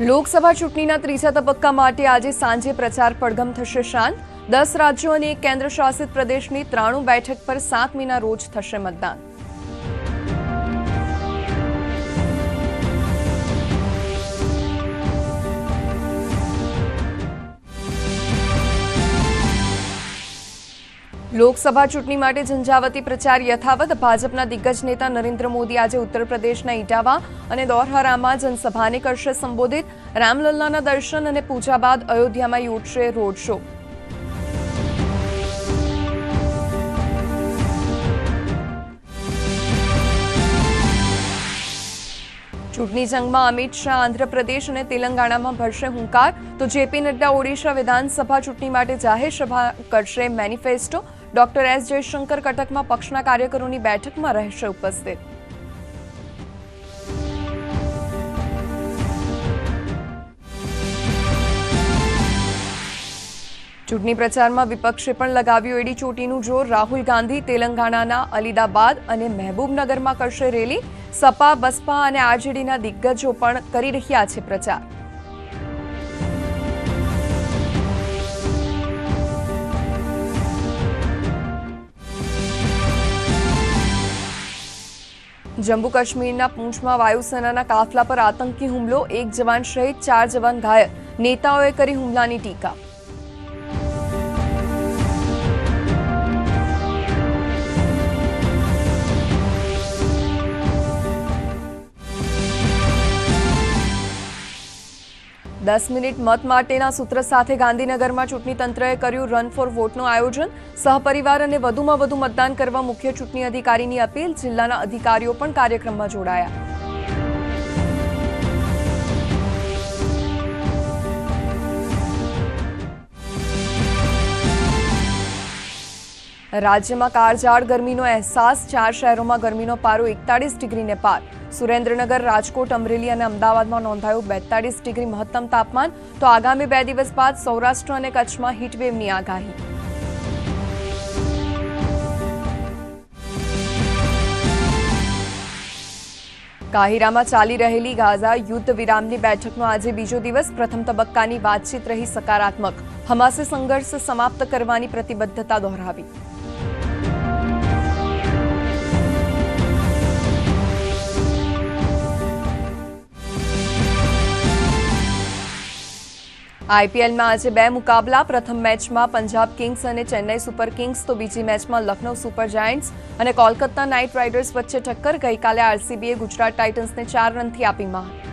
લોકસભા ચૂંટણીના ત્રીજા તબક્કા માટે આજે સાંજે પ્રચાર પડઘમ થશે શાંત. દસ રાજ્યો અને એક કેન્દ્ર શાસિત પ્રદેશની ત્રાણું બેઠક પર સાતમીના રોજ થશે મતદાન. લોકસભા ચૂંટણી માટે ઝંઝાવતી પ્રચાર યથાવત. ભાજપના દિગ્ગજ નેતા નરેન્દ્ર મોદી આજે ઉત્તર પ્રદેશના ઇટાવા અને દોરહરામાં જનસભાને કરશે સંબોધિત. રામલલ્લાના દર્શન અને પૂજા બાદ અયોધ્યામાં યોજશે રોડ શો. ચૂંટણી જંગમાં અમિત શાહ આંધ્રપ્રદેશ અને તેલંગાણામાં ભરશે હુંકાર. તો જેપી નડ્ડા ઓડિશા વિધાનસભા ચૂંટણી માટે જાહેર સભા કરશે મેનિફેસ્ટો. ડોક્ટર એસ જયશંકર કટકમાં પક્ષના કાર્યકરોની બેઠકમાં રહેશે ઉપસ્થિત. ચૂંટણી પ્રચારમાં વિપક્ષે પણ લગાવ્યું એડી ચોટીનું જોર. રાહુલ ગાંધી તેલંગાણાના અલીદાબાદ અને મહેબૂબનગરમાં કરશે રેલી. સપા, બસપા અને આરજેડીના દિગ્ગજો પણ કરી રહ્યા છે પ્રચાર. જમ્મુ કાશ્મીરના પૂંછમાં વાયુસેનાના કાફલા પર આતંકી હુમલો. એક જવાન શહીદ ચાર જવાન ઘાયલ. નેતાઓએ કરી હુમલાની ટીકા. દસ મિનિટ મત માટેના સૂત્ર સાથે ગાંધીનગરમાં ચૂંટણી તંત્રએ કર્યું રન ફોર વોટનું આયોજન. સહપરિવાર અને વધુમાં વધુ મતદાન કરવા મુખ્ય ચૂંટણી અધિકારીની અપીલ. જિલ્લાના અધિકારીઓ પણ કાર્યક્રમમાં જોડાયા. રાજ્યમાં કાળઝાળ ગરમીનો અહેસાસ, ચાર શહેરોમાં ગરમીનો પારો એકતાળીસ ડિગ્રીને પાર. સુરેન્દ્રનગર, રાજકોટ, અમરેલી અને અમદાવાદમાં નોંધાયું બેતાળીસ ડિગ્રી મહત્તમ તાપમાન. તો આગામી બે દિવસ બાદ સૌરાષ્ટ્ર અને કચ્છમાં હીટવેવની આગાહી. કાહિરામાં ચાલી રહેલી ગાઝા યુદ્ધ વિરામની બેઠકનો આજે બીજો દિવસ. પ્રથમ તબક્કાની વાતચીત રહી સકારાત્મક. હમાસે સંઘર્ષ સમાપ્ત કરવાની પ્રતિબદ્ધતા દોહરાવી. આઈપીએલમાં આજે બે મુકાબલા. પ્રથમ મેચમાં પંજાબ કિંગ્સ અને ચેન્નાઈ સુપર કિંગ્સ. તો બીજી મેચમાં લખનૌ સુપર જાયન્ટ્સ અને કોલકાતા નાઇટ રાઇડર્સ વચ્ચે ટક્કર. ગઈકાલે આરસીબીએ ગુજરાત ટાઇટન્સને ચાર રનથી આપી મહાન